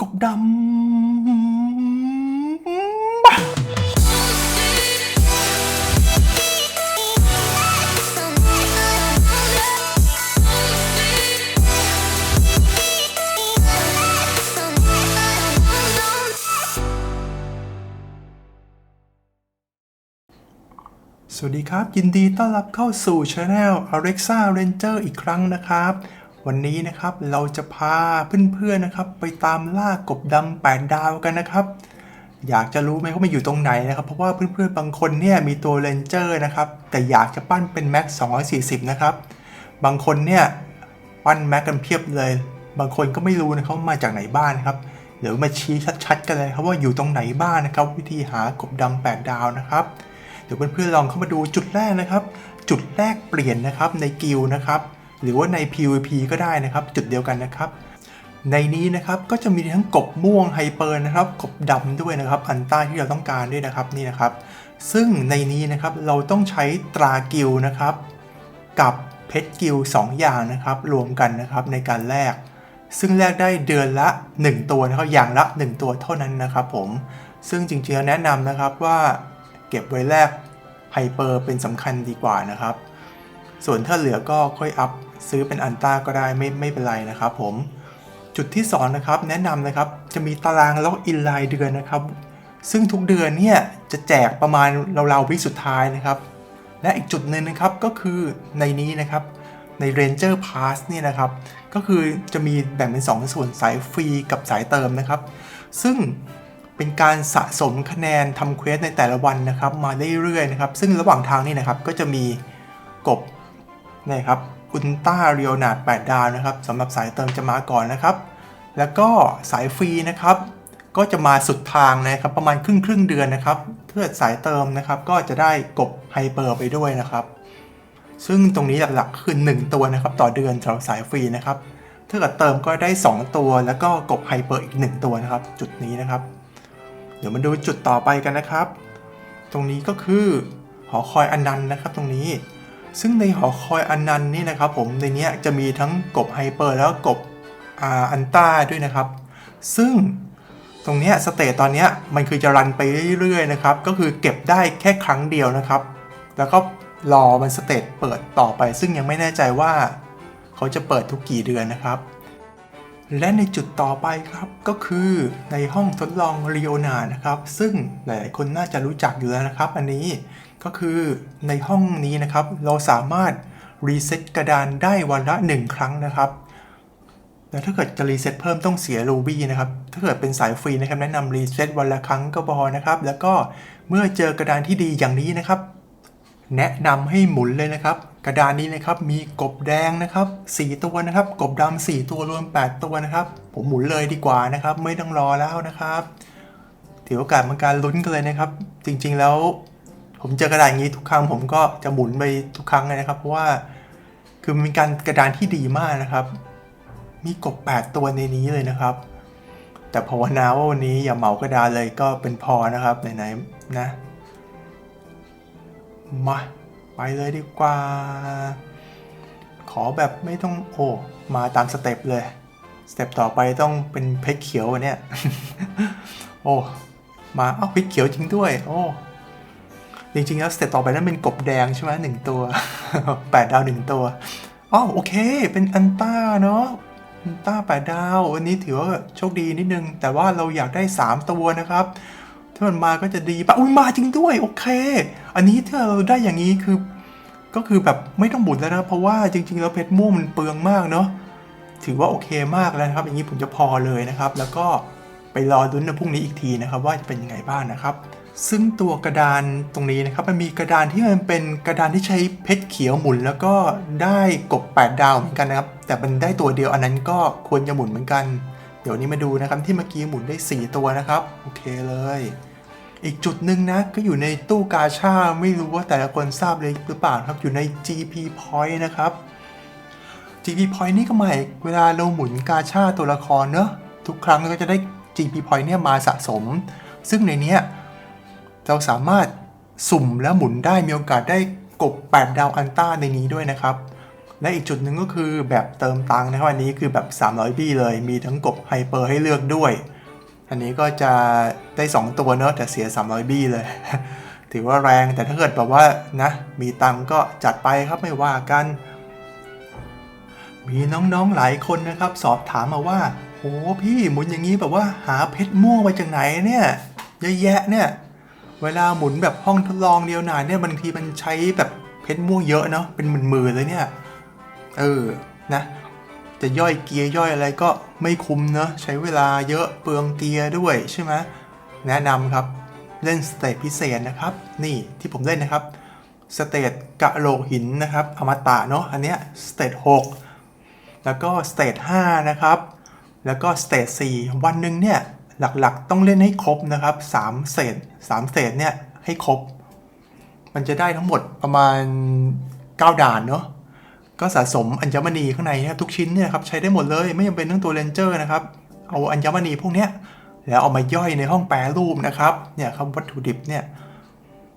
กบดำสวัสดีครับ ยินดีต้อนรับเข้าสู่ช anel Alexa Ranger อีกครั้งนะครับ วันนี้นะครับเราจะพาเพื่อนๆนะครับไปตามล่ากบดำแปดดาวกันนะครับ อยากจะรู้ไหมว่ามันอยู่ตรงไหนนะครับ เพราะว่าเพื่อนๆบางคนเนี่ยมีตัว Ranger นะครับแต่อยากจะปั้นเป็น Max 240 นะครับ บางคนเนี่ยปั้นแม็กกันเพียบเลย บางคนก็ไม่รู้นะครับว่ามาจากไหนบ้านครับเดี๋ยวมาชี้ชัดๆกันเลยครับว่าอยู่ตรงไหนบ้างนะครับ วิธีหากบดำแปดดาวนะครับ เดี๋ยวเพื่อนๆลองเข้ามาดูจุดแรกนะครับ จุดแรกเปลี่ยนนะครับในกิลนะครับ หรือว่าใน PVP ก็ได้นะครับ จุดเดียวกันนะครับ ในนี้นะครับก็จะมีทั้งกบม่วงไฮเปอร์นะครับกบดำด้วยนะครับ อันต้าที่เราต้องการด้วยนะครับนี่นะครับ ซึ่งในนี้นะครับเราต้องใช้ตรากิลนะครับ กับเพชรกิลด์สองอย่างนะครับรวมกันนะครับในการแลกซึ่งแลกได้เดือนละ 1 ตัวนะครับอย่างละ 1 ตัวเท่านั้นนะครับผมซึ่งจริงๆแนะนำนะครับว่าเก็บไว้แลกไฮเปอร์เป็นสำคัญดีกว่านะครับ ส่วนถ้าเหลือก็ค่อยอัพ ซื้อเป็นอันต้าก็ได้ไม่ไม่เป็นไรนะครับผมจุดที่สองนะครับแนะนำนะครับจะมีตารางล็อกอินรายเดือนนะครับ ซึ่งทุกเดือนเนี่ยจะแจกประมาณราวๆวิสุดท้ายนะครับ และอีกจุดหนึ่งนะครับก็คือในนี้นะครับใน Ranger Pass เนี่ยนะครับ ก็คือจะมีแบ่งเป็น 2 ส่วนสายฟรีกับสายเติมนะครับ ซึ่งเป็นการสะสมคะแนนทำเควสในแต่ละวันนะครับ มาเรื่อยๆนะครับ ซึ่งระหว่างทางนี่นะครับก็จะมีกบนะครับ อุลตราเรียวนาด8ดาวนะครับสำหรับสายเติมจะมาก่อนนะครับ แล้วก็สายฟรีนะครับ ก็จะมาสุดทางนะครับ ประมาณครึ่งครึ่งเดือนนะครับเพื่อสายเติมนะครับก็จะได้กบไฮเปอร์ไปด้วยนะครับ ซึ่งตรงนี้หลักๆคือ1ตัวนะครับต่อเดือนสำหรับสายฟรีนะครับถ้าเกิดเติมก็ได้ 2 ตัว แล้วก็กบไฮเปอร์อีก 1 ตัวนะครับ จุดนี้นะครับ เดี๋ยวมาดูจุดต่อไปกันนะครับ ตรงนี้ก็คือหอคอยอนันต์นะครับ ตรงนี้ ซึ่งในหอคอยอันต์นี่นะครับผมในนี้จะมีทั้งกบไฮเปอร์แล้วกบอันต้าด้วยนะครับ ซึ่งตรงนี้สเตตตอนนี้มันคือจะรันไปเรื่อยๆนะครับ ก็คือเก็บได้แค่ครั้งเดียวนะครับ แล้วก็รอมันสเตตเปิดต่อไป ซึ่งยังไม่แน่ใจว่า เขาจะเปิดทุกกี่เดือนนะครับ และในจุดต่อไปครับก็คือในห้องทดลองเรีโอนานะครับ ซึ่งหลายๆคนน่าจะรู้จักอยู่แล้วนะครับ อันนี้ ก็คือในห้องนี้นะครับ เราสามารถรีเซ็ตกระดานได้วันละ 1 ครั้งนะครับแล้วถ้าเกิดจะรีเซ็ตเพิ่มต้องเสียรูบี้นะครับ ถ้าเกิดเป็นสายฟรีนะครับ แนะนำรีเซ็ตวันละครั้งก็พอนะครับ แล้วก็เมื่อเจอกระดานที่ดีอย่างนี้นะครับ แนะนำให้หมุนเลยนะครับ กระดานนี้นะครับมีกบแดงนะครับ4ตัวนะครับ กบดำ4ตัวรวม 8 ตัวนะครับ ผมหมุนเลยดีกว่านะครับ ไม่ต้องรอแล้วนะครับถือโอกาสมาการลุ้นกันเลยนะครับ จริงๆแล้ว ผมเจอกระดานอย่างนี้ทุกครั้งผมก็จะหมุนไปทุกครั้งเลยนะครับ เพราะว่าคือมันเป็นการกระดานที่ดีมากนะครับ มีกบ 8 ตัวในนี้เลยนะครับ แต่ภาวนาว่าวันนี้อย่าเหมากระดานเลยก็เป็นพอนะครับไหนๆนะมาไปเลยดีกว่า ขอแบบไม่ต้องโอ้มาตามสเต็ปเลยสเต็ปต่อไปต้องเป็นเพชรเขียวเนี่ย โอ้ มาเอ้าเพชรเขียวจริงด้วย โอ้ จริงๆแล้วสเต็ปต่อไปนั้นเป็นกบแดงใช่ไหมหนึ่งตัวแปดดาวหนึ่งตัวอ๋อโอเค เป็นอันต้าเนาะอันต้าแปดดาววันนี้ถือว่าโชคดีนิดนึง แต่ว่าเราอยากได้สามตัวนะครับ ถ้ามันมาก็จะดีปะอุ้ยมาจริงด้วย โอเค อันนี้ถ้าเราได้อย่างนี้คือ ก็คือแบบไม่ต้องบุญแล้วนะ เพราะว่าจริง ๆ แล้วเพชรม่วงมันเปลืองมากเนาะถือว่าโอเคมากแล้วนะครับ อย่างนี้ผมจะพอเลยนะครับ แล้วก็ไปรอลุ้นในพรุ่งนี้อีกทีนะครับ ว่าจะเป็นยังไงบ้างนะครับ ซึ่งตัวกระดานตรงนี้นะครับมันมีกระดานที่มันเป็นกระดานที่ใช้เพชรเขียวหมุน แล้วก็ได้กบ 8 ดาวเหมือนกันนะครับ แต่มันได้ตัวเดียวอันนั้นก็ควรจะหมุนเหมือนกัน เดี๋ยวนี้มาดูนะครับที่เมื่อกี้หมุนได้ 4 ตัวนะครับ โอเคเลย อีกจุดหนึ่งนะก็อยู่ในตู้กาชาไม่รู้ว่าแต่ละคนทราบเลยหรือเปล่าครับอยู่ใน GP Point นะครับ GP Point นี่ก็หมายเวลาเราหมุนกาชาตัวละครเนอะทุกครั้งเราก็จะได้ GP Point เนี่ยมาสะสม ซึ่งในเนี้ย เราสามารถสุ่มแล้วหมุนได้มีโอกาสได้กบ 8 ดาวอันต้าในนี้ด้วยนะครับ และอีกจุดหนึ่งก็คือแบบเติมตังค์นะครับอันนี้คือแบบ 300บี้เลยมีทั้งกบไฮเปอร์ให้เลือกด้วย อันนี้ก็จะได้ 2 ตัวเนอะแต่เสีย 300บี้เลย ถือว่าแรงแต่ถ้าเกิดแบบว่านะมีตังค์ก็จัดไปครับไม่ว่ากัน มีน้องๆหลายคนนะครับ สอบถามมาว่าโหพี่หมุนอย่างนี้แบบว่าหาเพชรม่วงมาจากไหนเนี่ยเยอะแยะเนี่ย เวลาหมุนแบบห้องทดลองเดียวนาเนี่ยบางทีมันใช้แบบเพชรม่วงเยอะเนาะเป็นหมื่นๆเลยเนี่ย เออนะ จะย่อยเกียร์ย่อยอะไรก็ไม่คุ้มเนอะใช้เวลาเยอะเปลืองเกียร์ด้วยใช่ไหมแนะนำครับเล่นสเตจพิเศษนะครับ นี่ที่ผมเล่นนะครับสเตจกะโหลกหินนะครับอมตะเนาะอันเนี้ยสเตจ6แล้วก็สเตจ5นะครับ แล้วก็สเตจ4วันหนึ่งเนี่ย หลักๆ ต้องเล่นให้ครบนะครับ3เศษ3เศษเนี่ยให้ครบ มันจะได้ทั้งหมดประมาณ 9 ด่านเนาะก็สะสมอัญมณีข้างในนะครับทุกชิ้นเนี่ยครับใช้ได้หมดเลยไม่จำเป็นต้องตัวเลนเจอร์นะครับ เอาอัญมณีพวกเนี้ยแล้วเอามาย่อยในห้องแปรรูปนะครับเนี่ยครับวัตถุดิบเนี่ย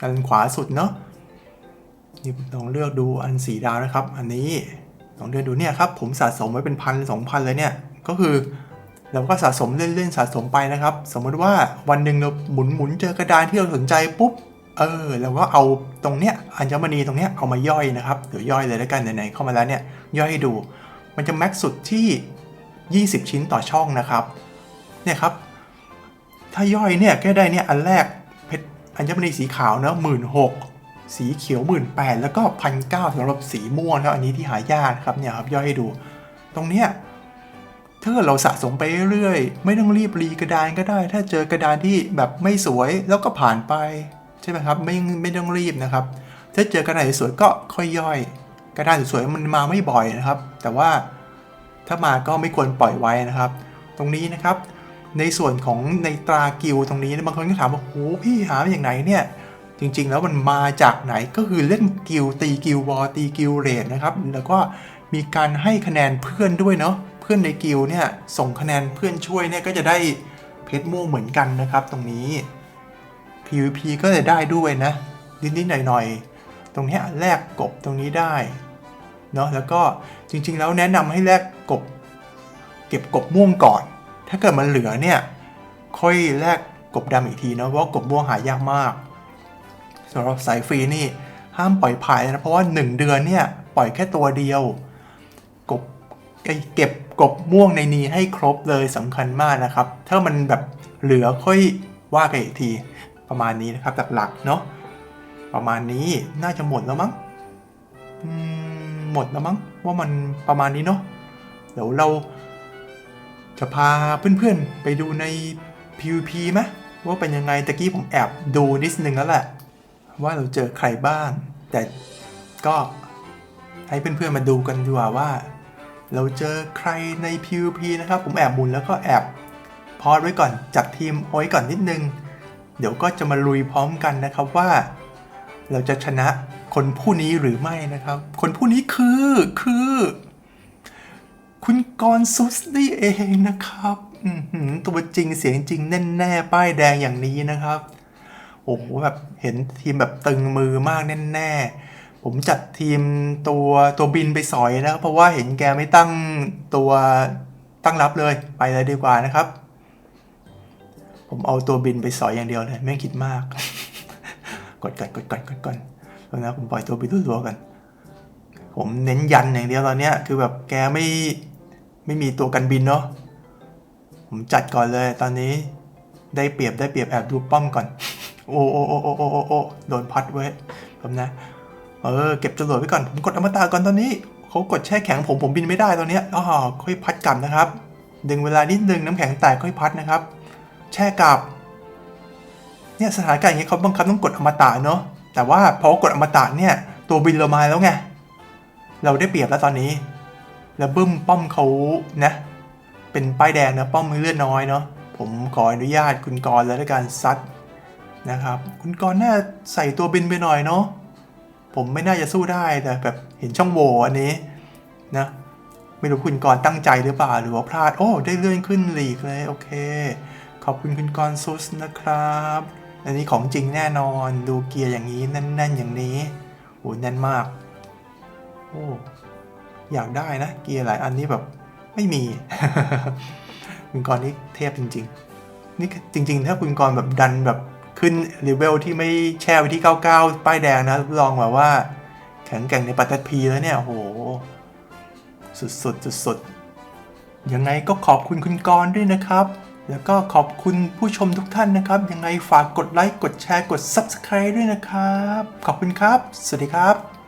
กันขวาสุดเนาะนี่ลองเลือกดูอันสีดาวนะครับ อันนี้ลองเลือกดูเนี่ยครับผมสะสมไว้เป็นพันสองพันเลยเนี่ยก็คือ เราก็สะสมเล่นๆสะสมไปนะครับ สมมติว่าวันหนึ่งเราหมุนหมุนเจอกระดานที่เราสนใจปุ๊บเออเราก็เอาตรงเนี้ยอัญมณีตรงเนี้ยเอามาย่อยนะครับเดี๋ยวย่อยเลยแล้วกันไหนๆเข้ามาแล้วเนี่ยย่อยให้ดู มันจะแม็กสุดที่ 20 ชิ้นต่อช่องนะครับเนี่ยครับ ถ้าย่อยเนี่ยแค่ได้เนี่ยอันแรกเพชรอัญมณีสีขาวเนอะหมื่นหกสีเขียวหมื่นแปดแล้วก็พันเก้าสำหรับสีม่วงครับอันนี้ที่หายากครับเนี่ยครับย่อยให้ดู ตรงเนี้ย ถ้าเกิดเราสะสมไปเรื่อยๆ ไม่ต้องรีบรีกระดานก็ได้ ถ้าเจอกระดานที่แบบไม่สวยแล้วก็ผ่านไป ใช่ไหมครับ ไม่ไม่ต้องรีบนะครับ ถ้าเจอกระดานสวยๆก็ค่อยย่อย กระดานสวยๆมันมาไม่บ่อยนะครับ แต่ว่าถ้ามาก็ไม่ควรปล่อยไว้นะครับ ตรงนี้นะครับ ในส่วนของในตรากิลตรงนี้บางคนก็ถามว่าโอ้พี่หามาอย่างไหนเนี่ยจริงๆ แล้วมันมาจากไหนก็คือเล่นกิลตีกิลวอตีกิลเรดนะครับแล้วก็มีการให้คะแนนเพื่อนด้วยเนาะ พื่อนในกิลเนี่ยส่งคะแนนเพื่อนช่วยเนี่ยก็จะได้เพชรม่วงเหมือนกันนะครับ ตรงนี้ PVP ก็จะได้ด้วยนะ นิดๆหน่อยๆ ตรงนี้แลกกบตรงนี้ได้เนาะแล้วก็จริงๆแล้วแนะนำให้แลกกบ เก็บกบม่วงก่อน ถ้าเกิดมันเหลือเนี่ยค่อยแลกกบดำอีกทีเนาะเพราะกบม่วงหายากมากสำหรับสายฟรีนี่ห้ามปล่อยผ่านนะเพราะว่า 1 เดือนเนี่ยปล่อยแค่ตัวเดียว กบ เก็บกบม่วงในนี้ให้ครบเลยสำคัญมากนะครับ ถ้ามันแบบเหลือค่อยว่ากันอีกทีประมาณนี้นะครับหลักๆเนาะประมาณนี้น่าจะหมดแล้วมั้งหมดแล้วมั้งว่ามันประมาณนี้เนาะเดี๋ยวเราจะพาเพื่อนๆไปดูใน PVP ไหมว่าเป็นยังไงตะกี้ผมแอบดูนิดนึงแล้วแหละ ว่าเราเจอใครบ้าง แต่ก็ให้เพื่อนๆมาดูกันดีกว่าว่า เราเจอใครใน PVP นะครับ ผมแอบหมุนแล้วก็แอบพอดไว้ก่อนจัดทีมเอาไว้ก่อนนิดนึง เดี๋ยวก็จะมาลุยพร้อมกันนะครับว่า เราจะชนะคนผู้นี้หรือไม่นะครับ คนผู้นี้คือคือ คุณกรซุสนี่เองนะครับตัวจริงเสียงจริงแน่ๆป้ายแดงอย่างนี้นะครับ โอ้โหแบบเห็นทีมแบบตึงมือมากแน่ๆ ผมจัดทีมตัวตัวบินไปสอยนะครับ เพราะว่าเห็นแกไม่ตั้งตัวตั้งรับเลยไปเลยดีกว่านะครับ ผมเอาตัวบินไปสอยอย่างเดียวเลยไม่คิดมาก กดก่อนกดก่อนกดก่อนแล้วนะผมปล่อยตัวบินรัวๆกัน ผมเน้นยันอย่างเดียวตอนเนี้ยคือแบบแกไม่ไม่มีตัวกันบินเนาะผมจัดก่อนเลยตอนนี้ได้เปรียบได้เปรียบแอบดูป้อมก่อน โอ้โอ้โอ้โอ้โอ้โอ้โอ้โดนพัดไว้ผมนะ เออเก็บจรวดไว้ก่อนผมกดอมตะก่อนตอนนี้เขากดแช่แข็งผมผมบินไม่ได้ตอนเนี้ยอ๋อค่อยพัดกลับนะครับ ดึงเวลานิดนึงน้ำแข็งแตกค่อยพัดนะครับ แช่กลับ เนี่ยสถานการณ์อย่างนี้เขาบังคับต้องกดอมตะเนาะแต่ว่าพอกดอมตะเนี่ยตัวบินเรามาแล้วไงเราได้เปรียบแล้วตอนนี้ แล้วบึ้มป้อมเขานะ เป็นป้ายแดงนะป้อมมือเลือดน้อยเนาะผมขออนุญาตคุณกรแล้วด้วยการซัดนะครับ คุณกรน่าใส่ตัวบินไปหน่อยเนาะ ผมไม่น่าจะสู้ได้แต่แบบเห็นช่องโหว่อันนี้นะไม่รู้คุณกรตั้งใจหรือเปล่าหรือว่าพลาด โอ้ได้เลื่อนขึ้นหลีกเลยโอเค ขอบคุณคุณกรซุสนะครับ อันนี้ของจริงแน่นอนดูเกียร์อย่างนี้แน่นๆอย่างนี้โอ้แน่นมากโอ้อยากได้นะ เกียร์หลายอันนี้แบบไม่มี คุณกรนี่เทพจริง ๆ นี่จริง ๆ ถ้าคุณกรแบบดันแบบ ขึ้นเลเวลที่ไม่แช่ไว้ที่ 99 ป้ายแดงนะลองแบบว่า แข็งแกร่งในปัตตพีแล้วเนี่ยโอ้โหสุดๆสุดๆยังไงก็ขอบคุณคุณกรด้วยนะครับ แล้วก็ขอบคุณผู้ชมทุกท่านนะครับ ยังไงฝากกดไลค์ กดแชร์ กด Subscribe ด้วยนะครับ ขอบคุณครับ สวัสดีครับ